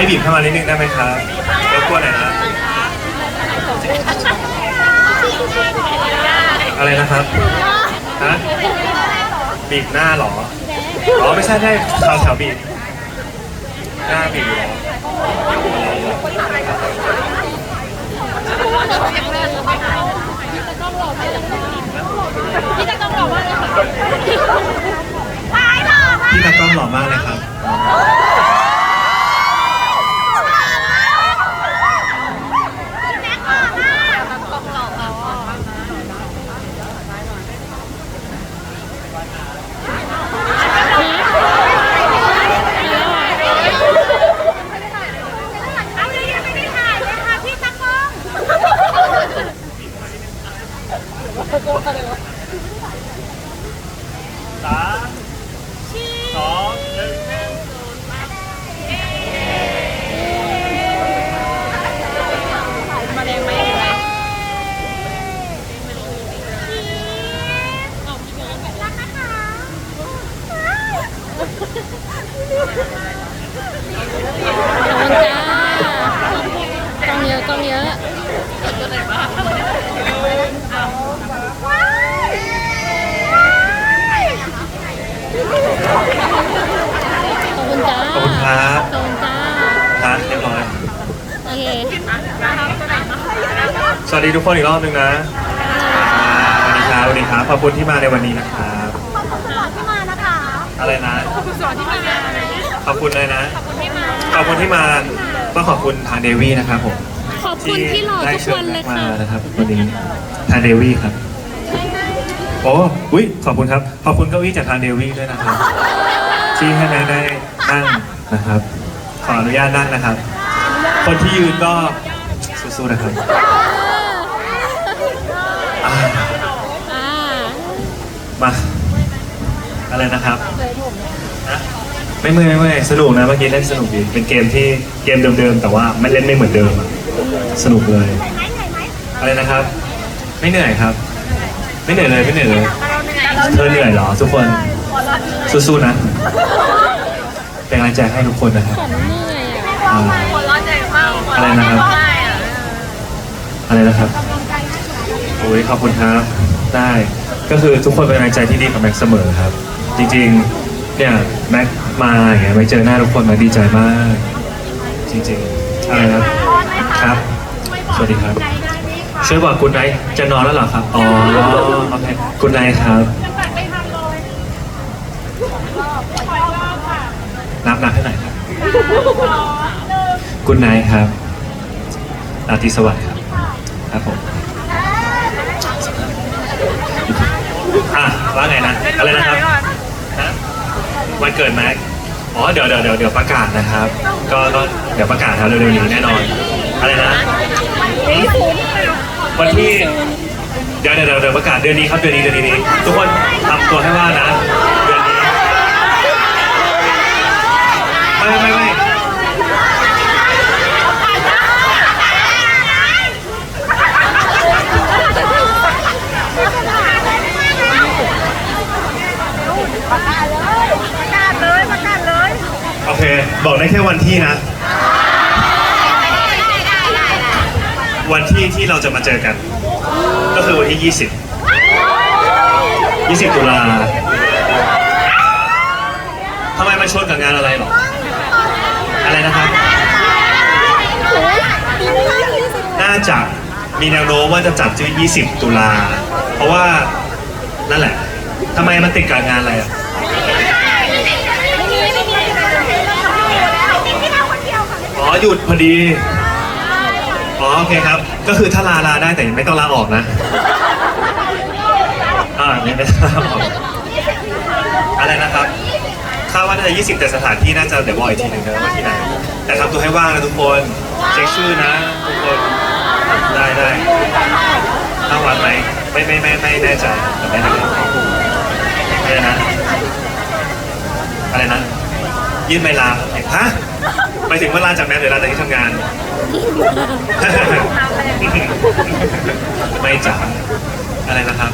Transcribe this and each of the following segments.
ให้บีบเข้ามานิดนึงได้ไหมครับรบกวนหน่อยนะอะไรนะครับฮะบีบหน้าเหรออ๋อไม่ใช่ได้แถวแถวบีบหน้าบีบอยู่แล้วพี่จะต้องบอกว่าเลยค่ะตายหรอพี่ตากล้องหล่อมากเลยครับ เอาเลยยังไม่ได้ถ่ายเลยค่ะพี่ตะกล้อง สามสองหนึ่ง มาแรงไหมเห็นไหม กล้องเยอะกล้องเยอะ ขอบคุณจ้า ขอบ คุณครับขอบคุณจ้าทานเรียบร้อย โอเคสวัสดีทุกคนอีกรอบหนึ่งนะสวัสดีครับสวัสดีครับ ขอบคุณที่มาในวันนี้นะครับที่มานะคะ อะไรนะคุณสอนที่มา ขอบคุณเลยนะ ขอบคุณที่มา ขอบคุณที่มา ต้องขอบคุณทางเดวี่นะครับผม ขอบคุณที่หล่อได้ทุกเชิวัญนเลยมาค่ะนะครับวันนี้ทางเดวี่ครับโอ้อุ้ยขอบคุณครับ ขอบคุณเก้าอี้จากทางเดวี่ด้วยนะครับ ที่ให้แม่ได้นั่งนะครับ ขออนุญาตนั่งนะครับ คนที่ยืนก็สู้ๆนะครับอ่ามาอะไรนะครับฮะไม่เมื่อยไม่เมื่อยสนุกนะเมื่อกี้เล่นสนุกดีเป็นเกมที่เกมเดิมๆ แต่ว่าไม่เล่นไม่เหมือนเดิมอะสนุกเลย อะไรนะครับ ไม่เหนื่อยครับ ไม่เหนื่อยเลยไม่เหนื่อยเลย เธอเหนื่อยเหรอทุกคน สู้ๆนะ เป็นกำลังใจให้ทุกคนนะครับฉันเหนื่อยอะอ่าหัวร้อนใจมากอะไรนะครับ อะไรนะครับ โอ้ยขอบคุณครับ ได้ ก็คือทุกคนเป็นกำลังใจที่ดีกับแม็กเสมอครับ จริงๆ เนี่ยแม็กมาอย่างเงี้ยไปเจอหน้าทุกคนแม็กดีใจมาก จริงๆ อะไรนะครับครับ สวัสดีครับ ช่วยบอกคุณไนท์จะนอนแล้วเหรอครับ อ๋อโอเคคุณไนท์ครับ นับนับให้หน่อยครับคุณนท์ครับราตรีสวัสดิ์ครับ ครับผมอะว่าไงนะอะไรนะครับวันเกิดแม็กอ๋อเดี๋ยวเดี๋ยวเดี๋ยวเดี๋ยวประกาศนะครับ ก็ก็เดี๋ยวประกาศครับเร็วๆนี้แน่นอน อะไรนะวันที่เดี๋ยวเดี๋ยวเดี๋ยวประกาศเดือนนี้ครับเดือนนี้เดือนนี้ทุกคนทำตัวให้ว่านะ เดือนนี้ ไม่ไม่ไม่ ประกาศเลยประกาศเลยประกาศเลย โอเค บอกได้แค่วันที่นะ วันที่ที่เราจะมาเจอกัน ก็คือวันที่ 20 20 ตุลาทำไมมาชนกับงานอะไรหรอ อะไรนะครับ น่าจะมีแนวโน้มว่าจะจัดที่20 ตุลา เพราะว่านั่นแหละทำไมมันติดกับงานอะไรอะ อ๋อ หยุดพอดีอ๋อโอเคครับ ก็คือถ้าลาลาได้แต่ไม่ต้องลาออกนะอ่าไม่ไม่องลาออกอะไรนะครับคาดว่าน่าจะ 20 แต่สถานที่น่าจะเดี๋ยวบอกอีกทีหนึ่งนะว่าที่ไหนแต่ทำตัวให้ว่างนะทุกคนเช็คชื่อนะทุกคนได้ได้เข้าวัดไหมไม่ไม่ไม่ไม่แน่ใจแต่ไม่แน่ใจอะไรนะอะไรนะยื่นใบลาฮะ ไปถึงว่าลาจากแม่หรือลาจากที่ทำงาน ไม่จ๋าอะไรนะครับ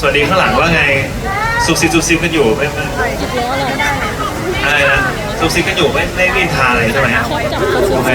สวัสดีข้างหลังว่าไงสุบซิบสุบซิบกันอยู่ไม่ไม่จิบล้อเหรออะไรนะจซุบซิบกันอยู่ไม่ไม่ได้นินทาอะไรใช่ไหมชอบจับกระสุโอนเค